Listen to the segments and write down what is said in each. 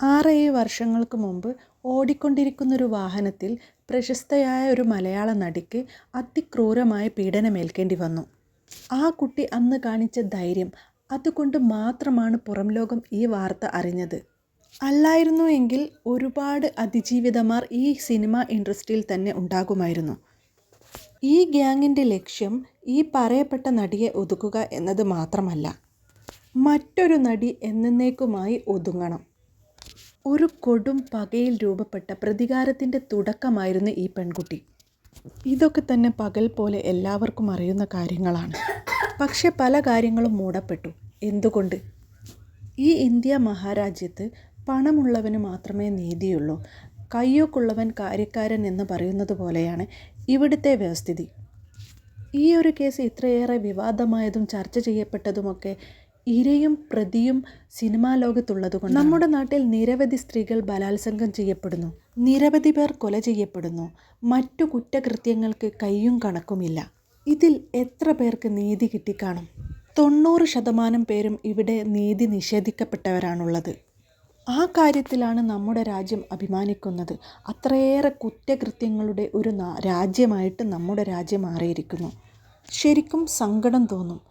ആറേഴ് വർഷങ്ങൾക്ക് മുമ്പ് ഓടിക്കൊണ്ടിരിക്കുന്നൊരു വാഹനത്തിൽ പ്രശസ്തയായ ഒരു മലയാള നടിക്ക് അതിക്രൂരമായ പീഡനമേൽക്കേണ്ടി വന്നു. ആ കുട്ടി അന്ന് കാണിച്ച ധൈര്യം, അതുകൊണ്ട് മാത്രമാണ് പുറംലോകം ഈ വാർത്ത അറിഞ്ഞത്. അല്ലായിരുന്നു എങ്കിൽ ഒരുപാട് അതിജീവിതമാർ ഈ സിനിമ ഇൻഡസ്ട്രിയിൽ തന്നെ ഉണ്ടാകുമായിരുന്നു. ഈ ഗ്യാങ്ങിന്റെ ലക്ഷ്യം ഈ പറയപ്പെട്ട നടിയെ ഒതുക്കുക എന്നത് മാത്രമല്ല, മറ്റൊരു നടി എന്നേക്കുമായി ഒതുങ്ങണം. ഒരു കൊടും പകയിൽ രൂപപ്പെട്ട പ്രതികാരത്തിന്റെ തുടക്കമായിരുന്നു ഈ പെൺകുട്ടി. ഇതൊക്കെ തന്നെ പകൽ പോലെ എല്ലാവർക്കും അറിയുന്ന കാര്യങ്ങളാണ്. പക്ഷേ പല കാര്യങ്ങളും മൂടപ്പെട്ടു. എന്തുകൊണ്ട്? ഈ ഇന്ത്യ മഹാരാജ്യത്ത് പണമുള്ളവന് മാത്രമേ നീതിയുള്ളൂ, കയ്യൊക്കുള്ളവൻ കാര്യക്കാരൻ എന്ന് പറയുന്നത് പോലെയാണ് ഇവിടുത്തെ വ്യവസ്ഥിതി. ഈ ഒരു കേസ് ഇത്രയേറെ വിവാദമായതും ചർച്ച ചെയ്യപ്പെട്ടതുമൊക്കെ ഇരയും പ്രതിയും സിനിമാ ലോകത്തുള്ളതുകൊണ്ട് നമ്മുടെ നാട്ടിൽ നിരവധി സ്ത്രീകൾ ബലാത്സംഗം ചെയ്യപ്പെടുന്നു, നിരവധി പേർ കൊല ചെയ്യപ്പെടുന്നു, മറ്റു കുറ്റകൃത്യങ്ങൾക്ക് കയ്യും കണക്കുമില്ല. ഇതിൽ എത്ര പേർക്ക് നീതി കിട്ടിക്കാണും? തൊണ്ണൂറ് ശതമാനം പേരും ഇവിടെ നീതി നിഷേധിക്കപ്പെട്ടവരാണുള്ളത്. ആ കാര്യത്തിലാണ് നമ്മുടെ രാജ്യം അഭിമാനിക്കുന്നത്. അത്രയേറെ കുറ്റകൃത്യങ്ങളുടെ ഒരു രാജ്യമായിട്ട് നമ്മുടെ രാജ്യം മാറിയിരിക്കുന്നു. ശരിക്കും സങ്കടം തോന്നും.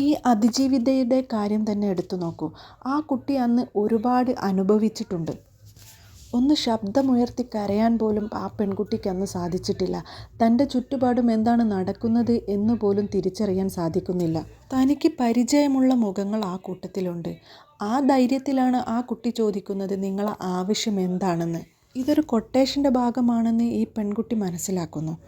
ഈ അതിജീവിതയുടെ കാര്യം തന്നെ എടുത്തു നോക്കൂ. ആ കുട്ടി അന്ന് ഒരുപാട് അനുഭവിച്ചിട്ടുണ്ട്. ഒന്ന് ശബ്ദമുയർത്തി കരയാൻ പോലും ആ പെൺകുട്ടിക്ക് അന്ന് സാധിച്ചിട്ടില്ല. തന്റെ ചുറ്റുപാടും എന്താണ് നടക്കുന്നത് എന്ന് പോലും തിരിച്ചറിയാൻ സാധിക്കുന്നില്ല. തനിക്ക് പരിചയമുള്ള മുഖങ്ങൾ ആ കൂട്ടത്തിലുണ്ട്. ആ ധൈര്യത്തിലാണ് ആ കുട്ടി ചോദിക്കുന്നത് നിങ്ങളെ ആവശ്യം എന്താണെന്ന്. ഇതൊരു കൊട്ടേഷന്റെ ഭാഗമാണെന്ന് ഈ പെൺകുട്ടി മനസ്സിലാക്കുന്നു.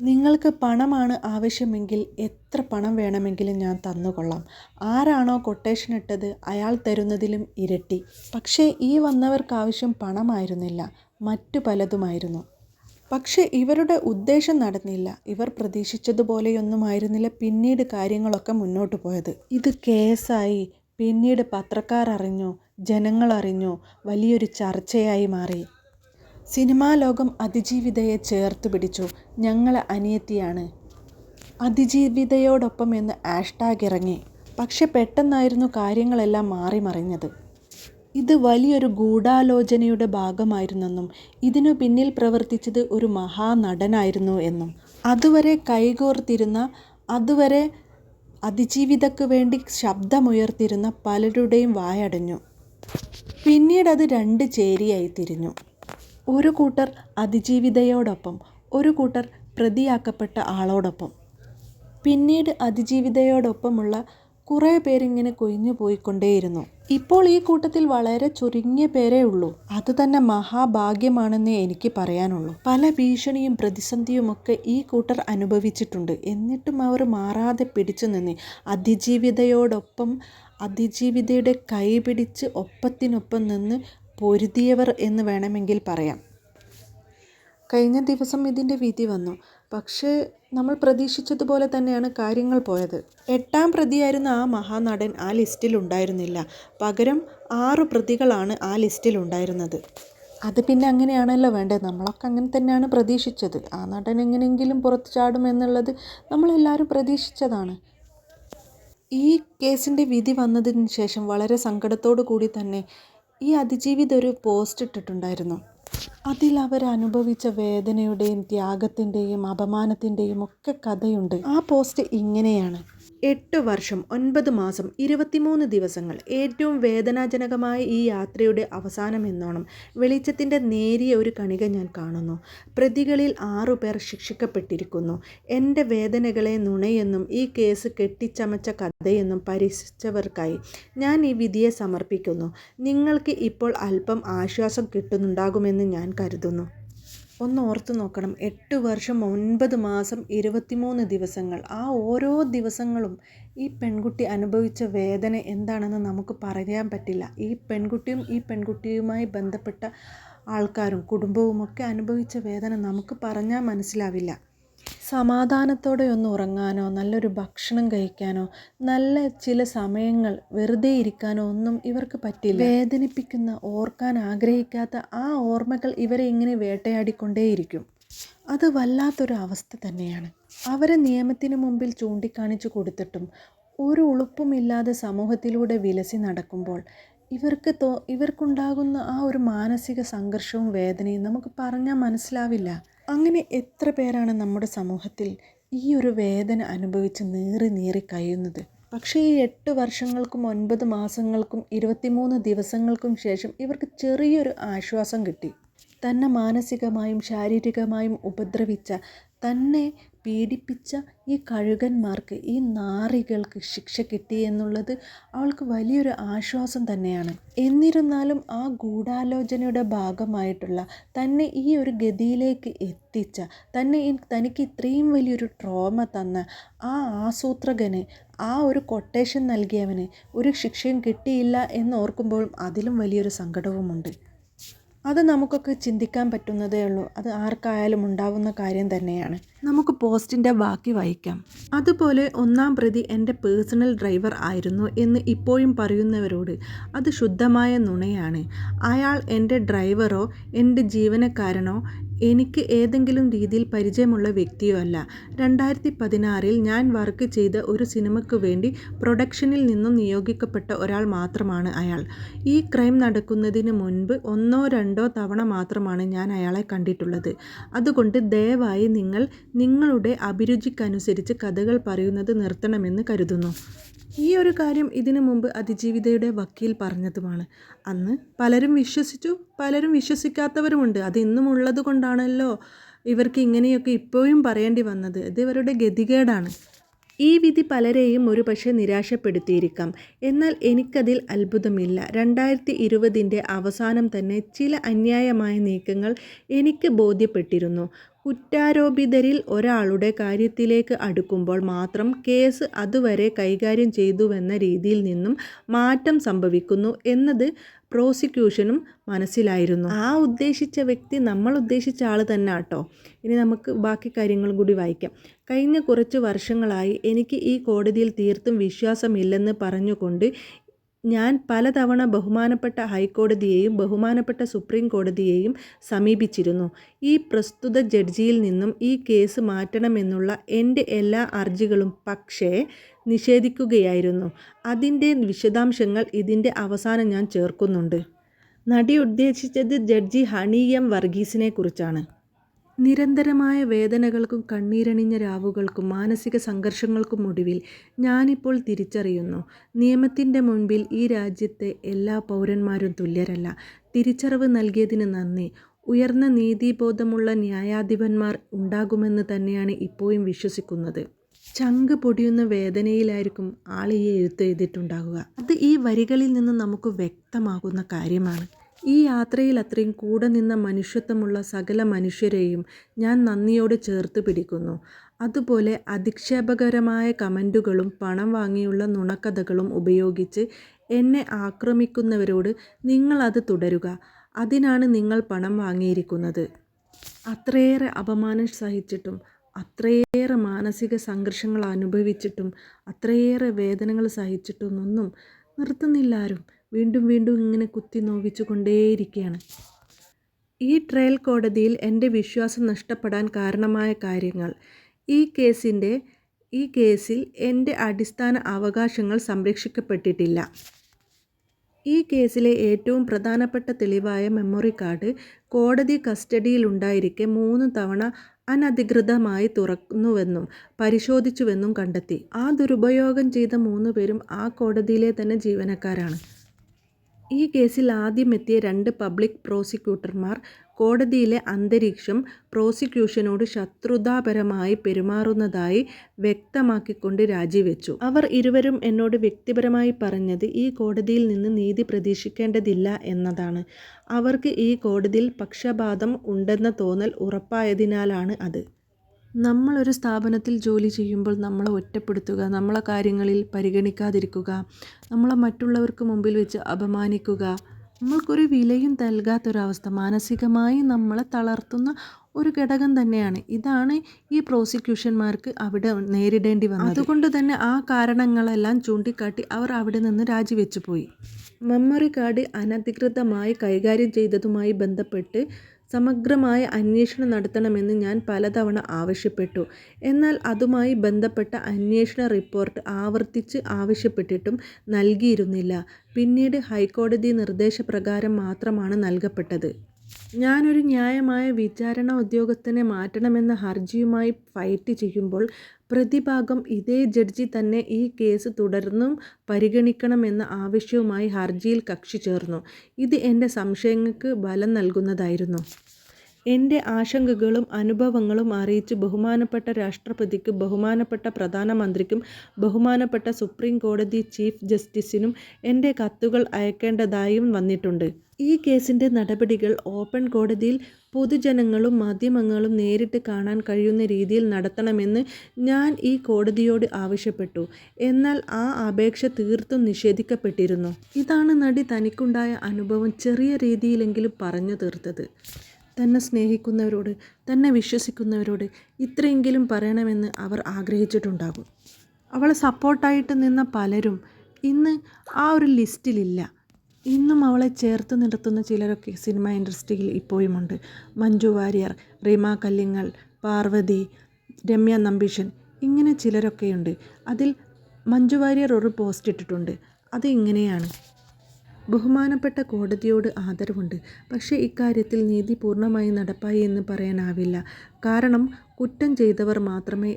നിങ്ങൾക്ക് പണമാണ് ആവശ്യമെങ്കിൽ എത്ര പണം വേണമെങ്കിലും ഞാൻ തന്നുകൊള്ളാം. ആരാണോ കൊട്ടേഷൻ ഇട്ടത് അയാൾ തരുന്നതിലും ഇരട്ടി. പക്ഷേ ഈ വന്നവർക്കാവശ്യം പണമായിരുന്നില്ല, മറ്റു പലതുമായിരുന്നു. പക്ഷേ ഇവരുടെ ഉദ്ദേശം നടന്നില്ല. ഇവർ പ്രതീക്ഷിച്ചതുപോലെയൊന്നുമായിരുന്നില്ല പിന്നീട് കാര്യങ്ങളൊക്കെ മുന്നോട്ട് പോയത്. ഇത് കേസായി. പിന്നീട് പത്രക്കാർ അറിഞ്ഞു, ജനങ്ങൾ അറിഞ്ഞു, വലിയൊരു ചർച്ചയായി മാറി. സിനിമാലോകം അതിജീവിതയെ ചേർത്ത് പിടിച്ചു. ഞങ്ങൾ അനിയത്തിയാണ്, അതിജീവിതയോടൊപ്പം എന്ന് ഹാഷ്ടാഗ് ഇറങ്ങി. പക്ഷെ പെട്ടെന്നായിരുന്നു കാര്യങ്ങളെല്ലാം മാറിമറിഞ്ഞത്. ഇത് വലിയൊരു ഗൂഢാലോചനയുടെ ഭാഗമായിരുന്നെന്നും ഇതിനു പിന്നിൽ പ്രവർത്തിച്ചത് ഒരു മഹാനടനായിരുന്നു എന്നും. അതുവരെ കൈകോർത്തിരുന്ന, അതുവരെ അതിജീവിതക്ക് വേണ്ടി ശബ്ദമുയർത്തിരുന്ന പലരുടെയും വായടഞ്ഞു. പിന്നീടത് രണ്ട് ചേരിയായി തിരിഞ്ഞു. ഒരു കൂട്ടർ അതിജീവിതയോടൊപ്പം, ഒരു കൂട്ടർ പ്രതിയാക്കപ്പെട്ട ആളോടൊപ്പം. പിന്നീട് അതിജീവിതയോടൊപ്പമുള്ള കുറേ പേരിങ്ങനെ കൊയിഞ്ഞു പോയിക്കൊണ്ടേയിരുന്നു ഇപ്പോൾ ഈ കൂട്ടത്തിൽ വളരെ ചുരുങ്ങിയ പേരേ ഉള്ളൂ. അതുതന്നെ മഹാഭാഗ്യമാണെന്നേ എനിക്ക് പറയാനുള്ളൂ. പല ഭീഷണിയും പ്രതിസന്ധിയുമൊക്കെ ഈ കൂട്ടർ അനുഭവിച്ചിട്ടുണ്ട്. എന്നിട്ടും അവർ മാറാതെ പിടിച്ചു പിടിച്ചുനിന്ന് അതിജീവിതയോടൊപ്പം, അതിജീവിതയുടെ കൈ പിടിച്ച് ഒപ്പത്തിനൊപ്പം നിന്ന് പൊരുതിയവർ എന്ന് വേണമെങ്കിൽ പറയാം. കഴിഞ്ഞ ദിവസം ഇതിന്റെ വിധി വന്നു. പക്ഷേ നമ്മൾ പ്രതീക്ഷിച്ചതുപോലെ തന്നെയാണ് കാര്യങ്ങൾ പോയത്. എട്ടാം പ്രതിയായിരുന്ന ആ മഹാനടൻ ആ ലിസ്റ്റിൽ ഉണ്ടായിരുന്നില്ല. പകരം ആറ് പ്രതികളാണ് ആ ലിസ്റ്റിൽ ഉണ്ടായിരുന്നത്. അത് പിന്നെ അങ്ങനെയാണല്ലോ വേണ്ടത്. നമ്മളൊക്കെ അങ്ങനെ തന്നെയാണ് പ്രതീക്ഷിച്ചത്. ആ നടൻ എങ്ങനെയെങ്കിലും പുറത്ത് ചാടും എന്നുള്ളത് നമ്മളെല്ലാവരും പ്രതീക്ഷിച്ചതാണ്. ഈ കേസിന്റെ വിധി വന്നതിന് ശേഷം വളരെ സങ്കടത്തോടു കൂടി തന്നെ ഈ അതിജീവിത ഒരു പോസ്റ്റ് ഇട്ടിട്ടുണ്ടായിരുന്നു. അതിൽ അവർ അനുഭവിച്ച വേദനയുടെയും ത്യാഗത്തിന്റെയും അപമാനത്തിന്റെയും ഒക്കെ കഥയുണ്ട്. ആ പോസ്റ്റ് ഇങ്ങനെയാണ്. എട്ട് വർഷം ഒൻപത് മാസം ഇരുപത്തിമൂന്ന് ദിവസങ്ങൾ. ഏറ്റവും വേദനാജനകമായ ഈ യാത്രയുടെ അവസാനം എന്നോണം വെളിച്ചത്തിന്റെ നേരിയ ഒരു കണിക ഞാൻ കാണുന്നു. പ്രതികളിൽ ആറുപേർ ശിക്ഷിക്കപ്പെട്ടിരിക്കുന്നു. എന്റെ വേദനകളെ നുണയെന്നും ഈ കേസ് കെട്ടിച്ചമച്ച കഥയെന്നും പരിശിച്ചവർക്കായി ഞാൻ ഈ വിധിയെ സമർപ്പിക്കുന്നു. നിങ്ങൾക്ക് ഇപ്പോൾ അല്പം ആശ്വാസം കിട്ടുന്നുണ്ടാകുമെന്ന് ഞാൻ കരുതുന്നു. ഒന്ന് ഓർത്തു നോക്കണം. എട്ട് വർഷം ഒൻപത് മാസം ഇരുപത്തിമൂന്ന് ദിവസങ്ങൾ. ആ ഓരോ ദിവസങ്ങളും ഈ പെൺകുട്ടി അനുഭവിച്ച വേദന എന്താണെന്ന് നമുക്ക് പറയാൻ പറ്റില്ല. ഈ പെൺകുട്ടിയും ഈ പെൺകുട്ടിയുമായി ബന്ധപ്പെട്ട ആൾക്കാരും കുടുംബവുമൊക്കെ അനുഭവിച്ച വേദന നമുക്ക് പറഞ്ഞാൽ മനസ്സിലാവില്ല. സമാധാനത്തോടെ ഒന്ന് ഉറങ്ങാനോ നല്ലൊരു ഭക്ഷണം കഴിക്കാനോ നല്ല ചില സമയങ്ങൾ വെറുതെ ഇരിക്കാനോ ഒന്നും ഇവർക്ക് പറ്റില്ല. വേദനിപ്പിക്കുന്ന, ഓർക്കാൻ ആഗ്രഹിക്കാത്ത ആ ഓർമ്മകൾ ഇവരെ ഇങ്ങനെ വേട്ടയാടിക്കൊണ്ടേയിരിക്കും. അത് വല്ലാത്തൊരു അവസ്ഥ തന്നെയാണ്. അവരെ നിയമത്തിന് മുമ്പിൽ ചൂണ്ടിക്കാണിച്ചു കൊടുത്തിട്ടും ഒരു ഉളുപ്പുമില്ലാതെ സമൂഹത്തിലൂടെ വിലസി നടക്കുമ്പോൾ ഇവർക്ക് തോ ഇവർക്കുണ്ടാകുന്ന ആ ഒരു മാനസിക സംഘർഷവും വേദനയും നമുക്ക് പറഞ്ഞാൽ മനസ്സിലാവില്ല അങ്ങനെ എത്ര പേരാണ് നമ്മുടെ സമൂഹത്തിൽ ഈ ഒരു വേദന അനുഭവിച്ച് നീറി നീറി കഴിയുന്നത്? പക്ഷേ ഈ എട്ട് വർഷങ്ങൾക്കും ഒൻപത് മാസങ്ങൾക്കും ഇരുപത്തിമൂന്ന് ദിവസങ്ങൾക്കും ശേഷം ഇവർക്ക് ചെറിയൊരു ആശ്വാസം കിട്ടി. തന്നെ മാനസികമായും ശാരീരികമായും ഉപദ്രവിച്ച തന്നെ പീഡിപ്പിച്ച ഈ കഴുകന്മാർക്ക് ഈ നാറികൾക്ക് ശിക്ഷ കിട്ടി എന്നുള്ളത് അവൾക്ക് വലിയൊരു ആശ്വാസം തന്നെയാണ്. എന്നിരുന്നാലും ആ ഗൂഢാലോചനയുടെ ഭാഗമായിട്ടുള്ള തന്നെ ഈ ഒരു ഗതിയിലേക്ക് എത്തിച്ച തന്നെ തനിക്ക് ഇത്രയും വലിയൊരു ട്രോമ തന്ന ആ ആസൂത്രകന് ആ ഒരു കൊട്ടേഷൻ നൽകിയവന് ഒരു ശിക്ഷയും കിട്ടിയില്ല എന്ന് ഓർക്കുമ്പോഴും അതിലും വലിയൊരു സങ്കടവുമുണ്ട്. അത് നമുക്കൊക്കെ ചിന്തിക്കാൻ പറ്റുന്നതേ ഉള്ളൂ. അത് ആർക്കായാലും ഉണ്ടാവുന്ന കാര്യം തന്നെയാണ്. നമുക്ക് പോസ്റ്റിന്റെ ബാക്കി വായിക്കാം. അതുപോലെ ഒന്നാം പ്രതി എന്റെ പേഴ്സണൽ ഡ്രൈവർ ആയിരുന്നു എന്ന് ഇപ്പോഴും പറയുന്നവരോട് അത് ശുദ്ധമായ നുണയാണ്. അയാൾ എന്റെ ഡ്രൈവറോ എന്റെ ജീവനക്കാരനോ എനിക്ക് ഏതെങ്കിലും രീതിയിൽ പരിചയമുള്ള വ്യക്തിയോ അല്ല. രണ്ടായിരത്തി പതിനാറിൽ ഞാൻ വർക്ക് ചെയ്ത ഒരു സിനിമയ്ക്ക് വേണ്ടി പ്രൊഡക്ഷനിൽ നിന്നും നിയോഗിക്കപ്പെട്ട ഒരാൾ മാത്രമാണ് അയാൾ. ഈ ക്രൈം നടക്കുന്നതിന് മുൻപ് ഒന്നോ രണ്ടോ തവണ മാത്രമാണ് ഞാൻ അയാളെ കണ്ടിട്ടുള്ളത്. അതുകൊണ്ട് ദയവായി നിങ്ങൾ നിങ്ങളുടെ അഭിരുചിക്കനുസരിച്ച് കഥകൾ പറയുന്നത് നിർത്തണമെന്ന് കരുതുന്നു. ഈ ഒരു കാര്യം ഇതിനു മുമ്പ് അതിജീവിതയുടെ വക്കീൽ പറഞ്ഞതുമാണ്. അന്ന് പലരും വിശ്വസിച്ചു പലരും വിശ്വസിക്കാത്തവരുമുണ്ട്. അത് ഇന്നും ഉള്ളത് കൊണ്ടാണല്ലോ ഇവർക്ക് ഇങ്ങനെയൊക്കെ ഇപ്പോഴും പറയേണ്ടി വന്നത്. ഇത് ഇവരുടെ ഗതികേടാണ്. ഈ വിധി പലരെയും ഒരുപക്ഷെ നിരാശപ്പെടുത്തിയിരിക്കാം. എന്നാൽ എനിക്കതിൽ അത്ഭുതമില്ല. രണ്ടായിരത്തി ഇരുപതിന്റെ അവസാനം തന്നെ ചില അന്യായമായ നീക്കങ്ങൾ എനിക്ക് ബോധ്യപ്പെട്ടിരുന്നു. കുറ്റാരോപിതരിൽ ഒരാളുടെ കാര്യത്തിലേക്ക് അടുക്കുമ്പോൾ മാത്രം കേസ് അതുവരെ കൈകാര്യം ചെയ്തുവെന്ന രീതിയിൽ നിന്നും മാറ്റം സംഭവിക്കുന്നു എന്നത് പ്രോസിക്യൂഷനും മനസ്സിലായിരുന്നു. ആ ഉദ്ദേശിച്ച വ്യക്തി നമ്മൾ ഉദ്ദേശിച്ച ആൾ തന്നെ കേട്ടോ ഇനി നമുക്ക് ബാക്കി കാര്യങ്ങളും കൂടി വായിക്കാം. കഴിഞ്ഞ കുറച്ച് വർഷങ്ങളായി എനിക്ക് ഈ കോടതിയിൽ തീർത്തും വിശ്വാസമില്ലെന്ന് പറഞ്ഞുകൊണ്ട് ഞാൻ പലതവണ ബഹുമാനപ്പെട്ട ഹൈക്കോടതിയെയും ബഹുമാനപ്പെട്ട സുപ്രീം കോടതിയെയും സമീപിച്ചിരുന്നു. ഈ പ്രസ്തുത ജഡ്ജിയിൽ നിന്നും ഈ കേസ് മാറ്റണമെന്നുള്ള എന്റെ എല്ലാ അർജികളും പക്ഷേ നിഷേധിക്കുകയായിരുന്നു. അതിന്റെ വിശദാംശങ്ങൾ ഇതിന്റെ അവസാനം ഞാൻ ചേർക്കുന്നുണ്ട്. നടി ഉദ്ദേശിച്ചത് ജഡ്ജി ഹണി എം വർഗീസിനെ കുറിച്ചാണ്. നിരന്തരമായ വേദനകൾക്കും കണ്ണീരണിഞ്ഞ രാവുകൾക്കും മാനസിക സംഘർഷങ്ങൾക്കും ഒടുവിൽ ഞാനിപ്പോൾ തിരിച്ചറിയുന്നു. നിയമത്തിന്റെ മുൻപിൽ ഈ രാജ്യത്തെ എല്ലാ പൗരന്മാരും തുല്യരല്ല. തിരിച്ചറിവ് നൽകിയതിന് നന്ദി. ഉയർന്ന നീതിബോധമുള്ള ന്യായാധിപന്മാർ ഉണ്ടാകുമെന്ന് തന്നെയാണ് ഇപ്പോഴും വിശ്വസിക്കുന്നത്. ചങ്ക് പൊടിയുന്ന വേദനയിലായിരിക്കും ആൾ ഈ എഴുത്ത് എഴുതിയിട്ടുണ്ടാകുക. അത് ഈ വരികളിൽ നിന്ന് നമുക്ക് വ്യക്തമാകുന്ന കാര്യമാണ്. ഈ യാത്രയിൽ അത്രയും കൂടെ നിന്ന മനുഷ്യത്വമുള്ള സകല മനുഷ്യരെയും ഞാൻ നന്ദിയോടെ ചേർത്ത് പിടിക്കുന്നു. അതുപോലെ അധിക്ഷേപകരമായ കമന്റുകളും പണം വാങ്ങിയുള്ള നുണക്കഥകളും ഉപയോഗിച്ച് എന്നെ ആക്രമിക്കുന്നവരോട് നിങ്ങളത് തുടരുക. അതിനാണ് നിങ്ങൾ പണം വാങ്ങിയിരിക്കുന്നത്. അത്രയേറെ അപമാനം സഹിച്ചിട്ടും അത്രയേറെ മാനസിക സംഘർഷങ്ങൾ അനുഭവിച്ചിട്ടും അത്രയേറെ വേദനകൾ സഹിച്ചിട്ടൊന്നും നിർത്തുന്നില്ല ആരും. വീണ്ടും വീണ്ടും ഇങ്ങനെ കുത്തി നോവിച്ചു കൊണ്ടേയിരിക്കുകയാണ് ഈ ട്രയൽ കോടതിയിൽ എന്റെ വിശ്വാസം നഷ്ടപ്പെടാൻ കാരണമായ കാര്യങ്ങൾ. ഈ കേസിന്റെ ഈ കേസിൽ എന്റെ അടിസ്ഥാന അവകാശങ്ങൾ സംരക്ഷിക്കപ്പെട്ടിട്ടില്ല. ഈ കേസിലെ ഏറ്റവും പ്രധാനപ്പെട്ട തെളിവായ മെമ്മറി കാർഡ് കോടതി കസ്റ്റഡിയിലുണ്ടായിരിക്കെ മൂന്ന് തവണ അനധികൃതമായി തുറന്നുവെന്നും പരിശോധിച്ചുവെന്നും കണ്ടെത്തി. ആ ദുരുപയോഗം ചെയ്ത മൂന്ന് പേരും ആ കോടതിയിലെ തന്നെ ജീവനക്കാരാണ്. ഈ കേസിൽ ആദ്യമെത്തിയ രണ്ട് പബ്ലിക് പ്രോസിക്യൂട്ടർമാർ കോടതിയിലെ അന്തരീക്ഷം പ്രോസിക്യൂഷനോട് ശത്രുതാപരമായി പെരുമാറുന്നതായി വ്യക്തമാക്കിക്കൊണ്ട് രാജിവെച്ചു. അവർ ഇരുവരും എന്നോട് വ്യക്തിപരമായി പറഞ്ഞത് ഈ കോടതിയിൽ നിന്ന് നീതി പ്രതീക്ഷിക്കേണ്ടതില്ല എന്നതാണ്. അവർക്ക് ഈ കോടതിയിൽ പക്ഷപാതം ഉണ്ടെന്ന തോന്നൽ ഉറപ്പായതിനാലാണ് അത്. നമ്മളൊരു സ്ഥാപനത്തിൽ ജോലി ചെയ്യുമ്പോൾ നമ്മളെ ഒറ്റപ്പെടുത്തുക നമ്മളെ കാര്യങ്ങളിൽ പരിഗണിക്കാതിരിക്കുക നമ്മളെ മറ്റുള്ളവർക്ക് മുമ്പിൽ വെച്ച് അപമാനിക്കുക നമ്മൾക്കൊരു വിലയും നൽകാത്തൊരവസ്ഥ മാനസികമായി നമ്മളെ തളർത്തുന്ന ഒരു ഘടകം തന്നെയാണ്. ഇതാണ് ഈ പ്രോസിക്യൂഷന്മാർക്ക് അവിടെ നേരിടേണ്ടി വന്നത്. അതുകൊണ്ട് തന്നെ ആ കാരണങ്ങളെല്ലാം ചൂണ്ടിക്കാട്ടി അവർ അവിടെ നിന്ന് രാജിവെച്ചു പോയി മെമ്മറി കാർഡ് അനധികൃതമായി കൈകാര്യം ചെയ്തതുമായി ബന്ധപ്പെട്ട് സമഗ്രമായ അന്വേഷണം നടത്തണമെന്ന് ഞാൻ പലതവണ ആവശ്യപ്പെട്ടു. എന്നാൽ അതുമായി ബന്ധപ്പെട്ട അന്വേഷണ റിപ്പോർട്ട് ആവർത്തിച്ച് ആവശ്യപ്പെട്ടിട്ടും നൽകിയിരുന്നില്ല. പിന്നീട് ഹൈക്കോടതി നിർദ്ദേശപ്രകാരം മാത്രമാണ് നൽകപ്പെട്ടത്. ഞാനൊരു ന്യായമായ വിചാരണ ഉദ്യോഗസ്ഥനെ മാറ്റണമെന്ന ഹർജിയുമായി ഫൈറ്റ് ചെയ്യുമ്പോൾ പ്രതിഭാഗം ഇതേ ജഡ്ജി തന്നെ ഈ കേസ് തുടർന്നും പരിഗണിക്കണമെന്ന ആവശ്യവുമായി ഹർജിയിൽ കക്ഷി ചേർന്നു. ഇത് എന്റെ സംശയങ്ങൾക്ക് ബലം നൽകുന്നതായിരുന്നു. എന്റെ ആശങ്കകളും അനുഭവങ്ങളും അറിയിച്ച് ബഹുമാനപ്പെട്ട രാഷ്ട്രപതിക്കും ബഹുമാനപ്പെട്ട പ്രധാനമന്ത്രിക്കും ബഹുമാനപ്പെട്ട സുപ്രീം കോടതി ചീഫ് ജസ്റ്റിസിനും എന്റെ കത്തുകൾ അയക്കേണ്ടതായും വന്നിട്ടുണ്ട്. ഈ കേസിന്റെ നടപടികൾ ഓപ്പൺ കോടതിയിൽ പൊതുജനങ്ങളും മാധ്യമങ്ങളും നേരിട്ട് കാണാൻ കഴിയുന്ന രീതിയിൽ നടത്തണമെന്ന് ഞാൻ ഈ കോടതിയോട് ആവശ്യപ്പെട്ടു. എന്നാൽ ആ അപേക്ഷ തീർത്തും നിഷേധിക്കപ്പെട്ടിരുന്നു. ഇതാണ് നടി തനിക്കുണ്ടായ അനുഭവം ചെറിയ രീതിയിലെങ്കിലും പറഞ്ഞു തീർത്തത്. തന്നെ സ്നേഹിക്കുന്നവരോട്, തന്നെ വിശ്വസിക്കുന്നവരോട് ഇത്രയെങ്കിലും പറയണമെന്ന് അവർ ആഗ്രഹിച്ചിട്ടുണ്ടാകും. അവളെ സപ്പോർട്ടായിട്ട് നിന്ന പലരും ഇന്ന് ആ ഒരു ലിസ്റ്റിലില്ല. ഇന്നും അവളെ ചേർത്ത് നിർത്തുന്ന ചിലരൊക്കെ സിനിമ ഇൻഡസ്ട്രിയിൽ ഇപ്പോഴുമുണ്ട്. മഞ്ജു വാര്യർ, റീമ കല്ലിങ്ങൽ, പാർവതി, രമ്യ നമ്പീഷൻ ഇങ്ങനെ ചിലരൊക്കെയുണ്ട്. അതിൽ മഞ്ജു വാര്യർ ഒരു പോസ്റ്റ് ഇട്ടിട്ടുണ്ട്. അത് ഇങ്ങനെയാണ്. ബഹുമാനപ്പെട്ട കോടതിയോട് ആദരവുണ്ട്. പക്ഷേ ഇക്കാര്യത്തിൽ നീതി പൂർണമായി നടപ്പായി എന്ന് പറയാനാവില്ല. കാരണം കുറ്റം ചെയ്തവർ മാത്രമേ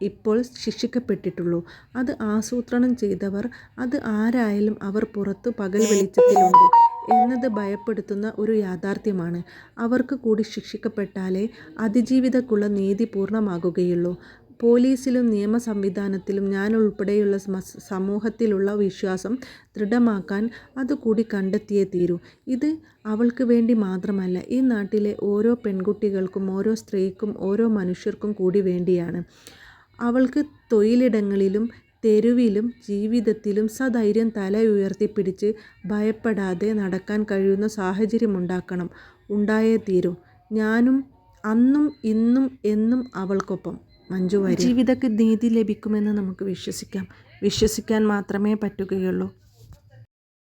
ഇപ്പോൾ ശിക്ഷിക്കപ്പെട്ടിട്ടുള്ളൂ. അത് ആസൂത്രണം ചെയ്തവർ, അത് ആരായാലും അവർ പുറത്തു പകൽ വെളിച്ചത്തിലുണ്ട് എന്നത് ഭയപ്പെടുത്തുന്ന ഒരു യാഥാർത്ഥ്യമാണ്. അവർക്ക് കൂടി ശിക്ഷിക്കപ്പെട്ടാലേ അതിജീവിതക്കുള്ള നീതി പൂർണമാകുകയുള്ളൂ. പോലീസിലും നിയമ സംവിധാനത്തിലും ഞാനുൾപ്പെടെയുള്ള സമൂഹത്തിലുള്ള വിശ്വാസം ദൃഢമാക്കാൻ അതുകൂടി കണ്ടെത്തിയേ തീരൂ. ഇത് അവൾക്ക് വേണ്ടി മാത്രമല്ല, ഈ നാട്ടിലെ ഓരോ പെൺകുട്ടികൾക്കും ഓരോ സ്ത്രീക്കും ഓരോ മനുഷ്യർക്കും കൂടി വേണ്ടിയാണ്. അവൾക്ക് തൊഴിലിടങ്ങളിലും തെരുവിലും ജീവിതത്തിലും സധൈര്യം തല ഉയർത്തിപ്പിടിച്ച് ഭയപ്പെടാതെ നടക്കാൻ കഴിയുന്ന സാഹചര്യം ഉണ്ടാക്കണം ഉണ്ടായേ തീരൂ. ഞാനും അന്നും ഇന്നും എന്നും അവൾക്കൊപ്പം. മഞ്ജു വാര്യർ. ജീവിതക്ക് നീതി ലഭിക്കുമെന്ന് നമുക്ക് വിശ്വസിക്കാം. വിശ്വസിക്കാൻ മാത്രമേ പറ്റുകയുള്ളൂ.